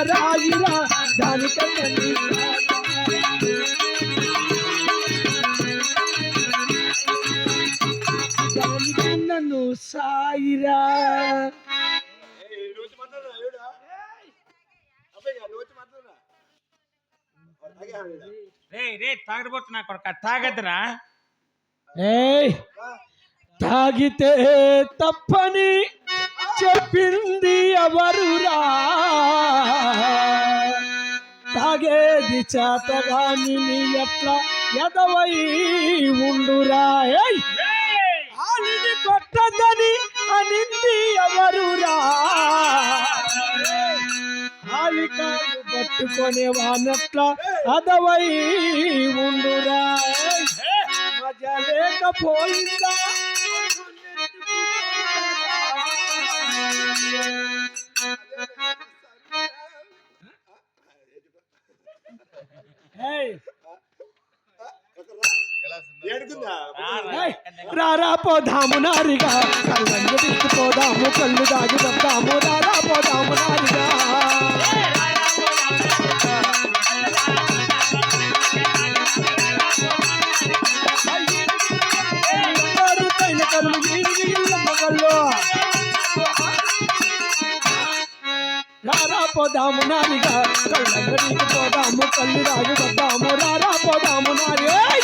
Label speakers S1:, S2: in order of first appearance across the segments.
S1: సారాయిరా దానికన్నా నన్ను సాయిరా.
S2: రే కొడుక
S1: తాగితే తప్పని చెప్పింది ఎవరురా తాగేది చేతగాని నీ ఎట్లా ఎదవై ఉండురా? ఆలిని కొట్టదని అనింది ఎవరురా ఆలికాలు వానట్ల అదవై ఉండురా? మజ లేకపోయిందా? రారా పోదాము నారిగా. కళ్ళంగి తీసుకుపోదాము కళ్ళు దాగి వద్దాము రారా పోదాము నారిగా. రారా పోదాము నారిగా కళ్ళంగడికి పోదాము కళ్ళు దాగి వద్దాము రారా పోదాము నారి ఏయ్!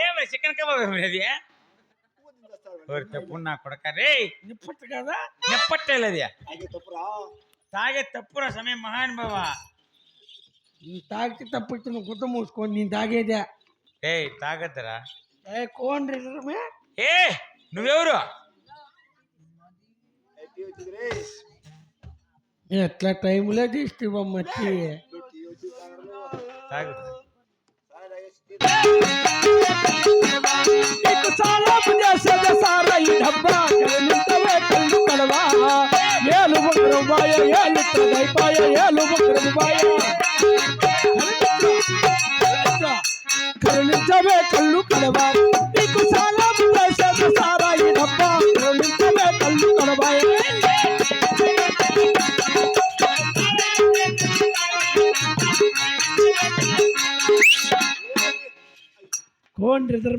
S2: ఏమి చికెన్ కబాబ్ అది తప్పు నా కొడక రే
S1: నిప్పట్టు కదా
S2: నెప్పట్టేది తాగే తప్పురా సమయం మహానుభావ
S1: నీ తాగితే తప్పితే నువ్వు గుద్ద మూసుకొని నేను తాగేదే.
S2: ఏ తాగద్దురా.
S1: ఏ కోన్ రిటర్మే
S2: ఏ నువ్వెవరు?
S1: ఎట్లా టైంలో తీస్తావమ్మచ్చి
S2: తాగు.
S1: సారా ఏమనిరిద్దరు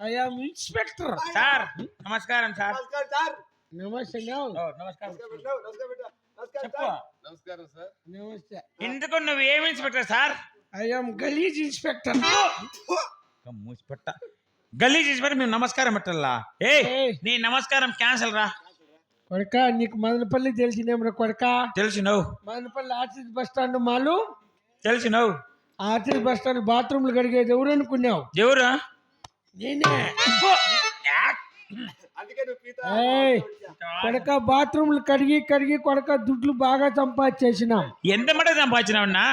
S1: ఐఆమ్ ఇన్స్పెక్టర్ సార్
S2: నమస్కారం సార్. నమస్తే నమస్కారం.
S3: సార్.
S1: నమస్తే.
S2: ఎందుకు నువ్వు ఏమి ఇన్స్పెక్టర్ సార్?
S1: ఐఆమ్ గలీజ్ ఇన్స్పెక్టర్.
S2: మూసిపెట్ట. గలీజ్ ఇన్స్పెక్టర్ మేము నమస్కారం పెట్టాలా? ఏ నీ నమస్కారం క్యాన్సిల్ రా.
S1: కొడక నీకు మదనపల్లి తెలిసినేమ్రా కొడక?
S2: తెలిసినవు.
S1: మదనపల్లి ఆర్టీసీ బస్ స్టాండ్ మాలు?
S2: తెలిసినవు.
S1: ఆర్టీసీ బస్ స్టాండ్ బాత్రూమ్లు కడిగేది ఎవరు అనుకున్నావు?
S2: ఎవరు?
S1: నేనే. కొడక బాత్రూమ్లు కడిగి కడిగి కొడక దుడ్లు బాగా సంపాదించేసినాం.
S2: ఎంత మట సంపాదించినావన్నా?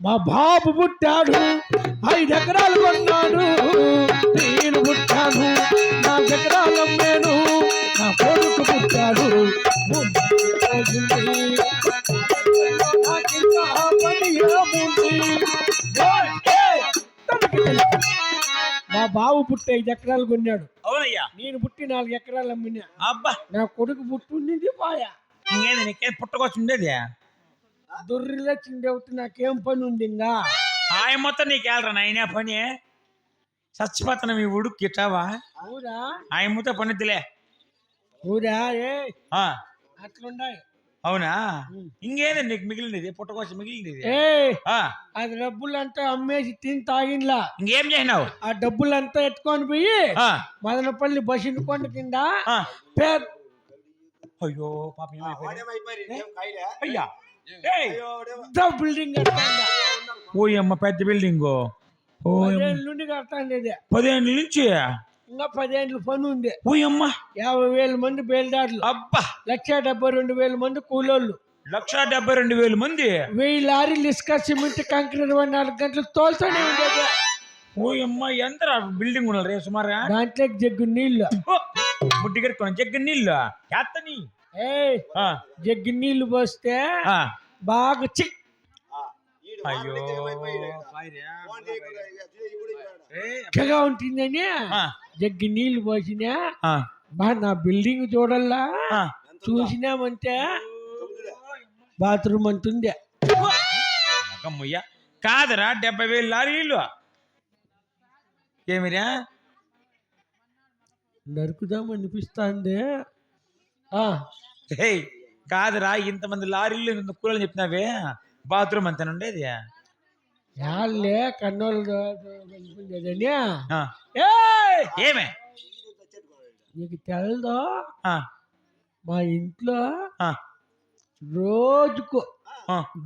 S1: మా బాబు పుట్టాడు ఐదు ఎకరాలు కొన్నాడు. పుట్టి ఐదు ఎకరాలు కొన్నాడు.
S2: అవునయ్యా.
S1: నేను పుట్టి నాలుగు ఎకరాలు అమ్మినా.
S2: అబ్బా.
S1: నా కొడుకు పుట్టింది పాయా.
S2: ఇంకేంది నీకేం పుట్టుకొచ్చి ఉండేది
S1: దొర్రిలో చిండవుతూ నాకేం పని ఉంది ఇంకా
S2: ఆయ మొత్తం నీకు వెళ్ళరా నాయన పని? చచ్చిపోతున్నా మీ ఉడుకు గిట్టావా?
S1: ఊరా?
S2: ఆయన మొత్తం పనిద్దిలే.
S1: ఊరా? ఏ?
S2: ఆ,
S1: అట్లుండాయి.
S2: అవునా? ఇంకేంది నీకు మిగిలినది? పుట్టకోసం మిగిలినది?
S1: ఏ
S2: ఆ,
S1: అది డబ్బులంతా అమ్మేసి తిని తాగిన్లా
S2: ఇంకేం చేసినావు?
S1: ఆ డబ్బులంతా ఎత్తుకొని పోయి
S2: ఆ,
S1: మదనపల్లి బస్సు కొండ కింద
S2: ఆ.
S1: పెద్ద
S2: అయ్యో పాపం ఏమైపోయింది? అయ్యా. ఏయ్,
S1: బిల్డింగ్ కట్టాండ
S2: ఓ అమ్మ పెద్ద బిల్డింగ్ ఓ.
S1: పదేళ్ళ నుండి కట్టాండేది
S2: పదిహేను నుంచి?
S1: ఇంకా పదేళ్ళు పని ఉంది
S2: ఓ అమ్మ.
S1: యాభై వేల మంది బయలుదారులు
S2: అబ్బా.
S1: లక్ష డెబ్బై రెండు వేల మంది కూలోళ్ళు.
S2: లక్ష డెబ్బై రెండు వేల మంది?
S1: వెయ్యి లారీలు ఇసుక సిమెంట్ కంకర ఇరవై నాలుగు గంటలు తోలుతూనే ఉండేది.
S2: ఓ అమ్మ ఎంత బిల్డింగ్ ఉన్నారు రే సుమారుగా
S1: దాంట్లో జగ్గు
S2: ముడ్డి కట్టుకోండి జగ్గ నీళ్ళు. ఎత్తని
S1: ఏయ్
S2: ఆ,
S1: జగ్గు నీళ్ళు పోస్తే
S2: ఆ.
S1: బాగా చిక్
S2: అయ్యో. పాయిరా.
S1: జగ్గి నీళ్ళు పోసినా బా నా బిల్డింగ్ చూడల్లా. చూసినామంటే బాత్రూమ్ అంటుంది
S2: అమ్మయ్య కాదరా డెబ్బై వేలు లారీలు ఏమిరా?
S1: నరుకుదాం అనిపిస్తుంది.
S2: కాదురా ఇంతమంది లారీలు కూలని చెప్పినావే. బాత్రూమ్ అంతా ఉండేది.
S1: యాళ్ళే కన్నోళ్ళు
S2: ఏమే
S1: నీకు తెలదో మా ఇంట్లో
S2: ఆ,
S1: రోజుకు.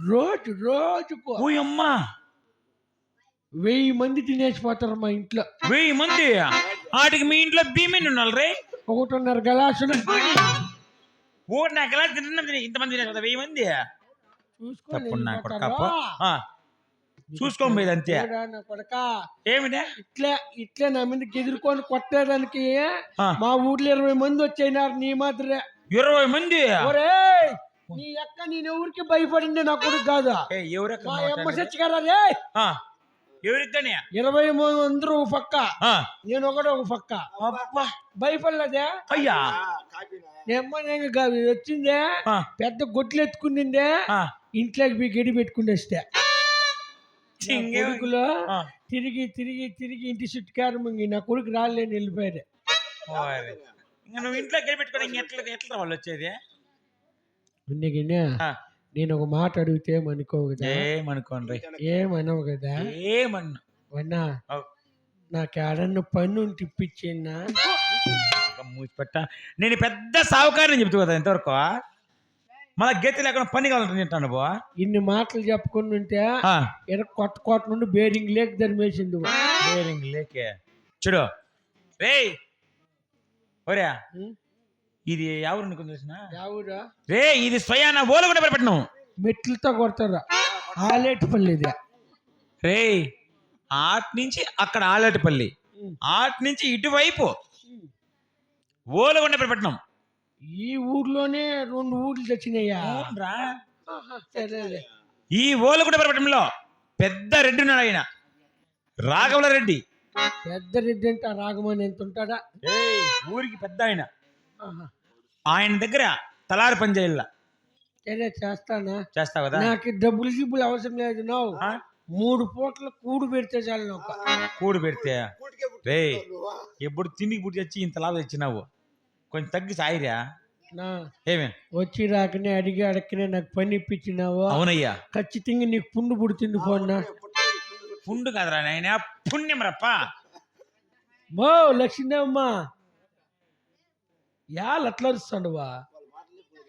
S1: రోజు రోజుకు
S2: ఓ అమ్మా
S1: వెయ్యి మంది తినేసిపోతారు మా ఇంట్లో
S2: వెయ్యి మంది వాటికి మీ ఇంట్లో భీమని ఉన్నారు రే
S1: ఒకటిన్నర గలాసులు
S2: ఓ నాకు ఎలా తిన్నాం ఇంతమంది వెయ్యి మంది
S1: చూసుకొని
S2: తప్పుడు నా కొడుక
S1: వెళ్ళిపోతారు.
S2: చూసుకోం మీద అంతే
S1: చూడా నా కొడకా.
S2: ఏమిటే?
S1: ఇట్లే ఇట్లే నా మీదకి ఎదుర్కొని కొట్టేదానికి. మా ఊర్లో ఇరవై మంది వచ్చేనారు నీ మాత్రమే
S2: ఇరవై మంది?
S1: నీ అక్క నేను ఎవరికి భయపడింది నా కొడుకు కాదు? మా అమ్మ? చచ్చిగారా ఇరవై మంది అందరూ ఒక పక్క.
S2: ఆ,
S1: నేను ఒకడు ఒక పక్క. భయపడలేదే?
S2: అయ్యా.
S1: వచ్చిందే
S2: ఆ,
S1: పెద్ద గొడ్లు ఎత్తుకునిందే
S2: ఆ,
S1: ఇంట్లోకి పోయి గడి పెట్టుకునేస్తే
S2: చింగే-
S1: కొడుకులో తిరిగి తిరిగి తిరిగి ఇంటి చుట్టుకారు ముంగి నా కొడుకు రాలేని.
S2: ఇంకా నువ్వు ఎట్లా ఎట్లా వాళ్ళు వచ్చేది?
S1: నేను ఒక మాట అడిగితే ఏమనుకోవు కదా?
S2: ఏమనుకోండి
S1: ఏమనవు కదా?
S2: ఏమన్నా?
S1: వన్నా. నాకు ఏడన్నా పన్ను తిప్పించిన్నా
S2: ఒక మూసిపెట్ట. నేను పెద్ద సావుకారిని చెప్తూ కదా ఇంతవరకు. మళ్ళా గతి లేకుండా పని కావాలంటే తింటాను బా
S1: ఇన్ని మాటలు చెప్పుకుని ఉంటే ఎడ కొత్త కోట నుండి బేరింగ్ లేక్ ధర్మేసింది
S2: బేరింగ్ లేకే. చూడు. రే ఒరే? ఇది ఎవరు అనుకుని తెలిసిన?
S1: ఎవరా?
S2: రే ఇది స్వయాన ఓలు కూడా పెట్టను
S1: మెట్లతో కొడతారు? ఆలేటిపల్లి ఇది.
S2: రే ఆట్ నుంచి అక్కడ ఆలటిపల్లి. ఆట్ నుంచి ఇటువైపు. ఓలగొండ పెట్టినాం
S1: ఈ ఊర్లోనే రెండు ఊర్లు
S2: అవునరా?
S1: ఆహా, సరేలే
S2: ఈ ఓలగొండ పెద్ద రెడ్డి ఉన్నాడు ఆయన. రాఘవుల రెడ్డి.
S1: పెద్ద రెడ్డి అంటే ఆ రాగమని ఎంత ఉంటాడా?
S2: ఏయ్, ఊరికి పెద్ద ఆయన. ఆయన దగ్గర తలారి పని చేయాల?
S1: సరే చేస్తానా?
S2: చేస్తావు కదా?
S1: నాకు డబ్బులు గిబ్బులు అవసరం లేదు నువ్వు? మూడు పూట్ల కూడు పెడితే చాలు నాకు.
S2: కూడు పెడితే? రే ఎప్పుడు తిండికి పుట్టి వచ్చి ఇంత లాభం తెచ్చినావు? కొంచెం తగ్గి సాయిరా.
S1: నా
S2: ఏమే?
S1: వచ్చి రాకనే అడిగి అడగనే నాకు పని ఇప్పించినావు?
S2: అవునయ్యా.
S1: ఖచ్చితంగా నీకు పుండు పుడుతుంది పోన్నా.
S2: పుండు కాదురా నాయన పుణ్యం రప్ప
S1: మో లక్ష్మీదేవమ్మ. యాళ్ళు అట్లా అరుస్తాడువా?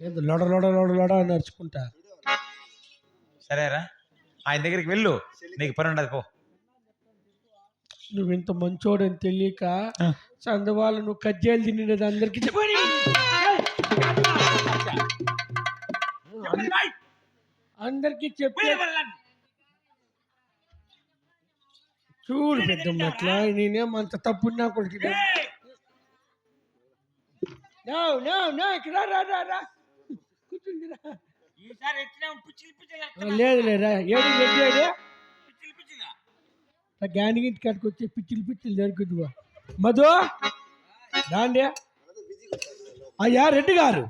S1: ఏందో లొడ లొడ లొడ లొడ అని అరుచుకుంటా?
S2: సరేరా. ఆయన దగ్గరికి వెళ్ళు. నీకు పని ఉండదు పో.
S1: నువ్వు ఇంత మంచోడని తెలియక. చందవాళ్ళు నువ్వు కజ్జాలు తినేది అందరికి చెప్పని. అందరికి చెప్పి. చూడు పెద్దమ్మ అట్లా నేనేం అంత తప్పు నా కొడుకు నో నో నో ఇక్కడ రా, రా లేదు లేదా ఏడు.
S2: నా
S1: ఇంటి కాడికి వచ్చి పిచ్చిలు పిచ్చిలు జరుగుతుందివా మధు? రాండి అయ్యా రెడ్డి గారు.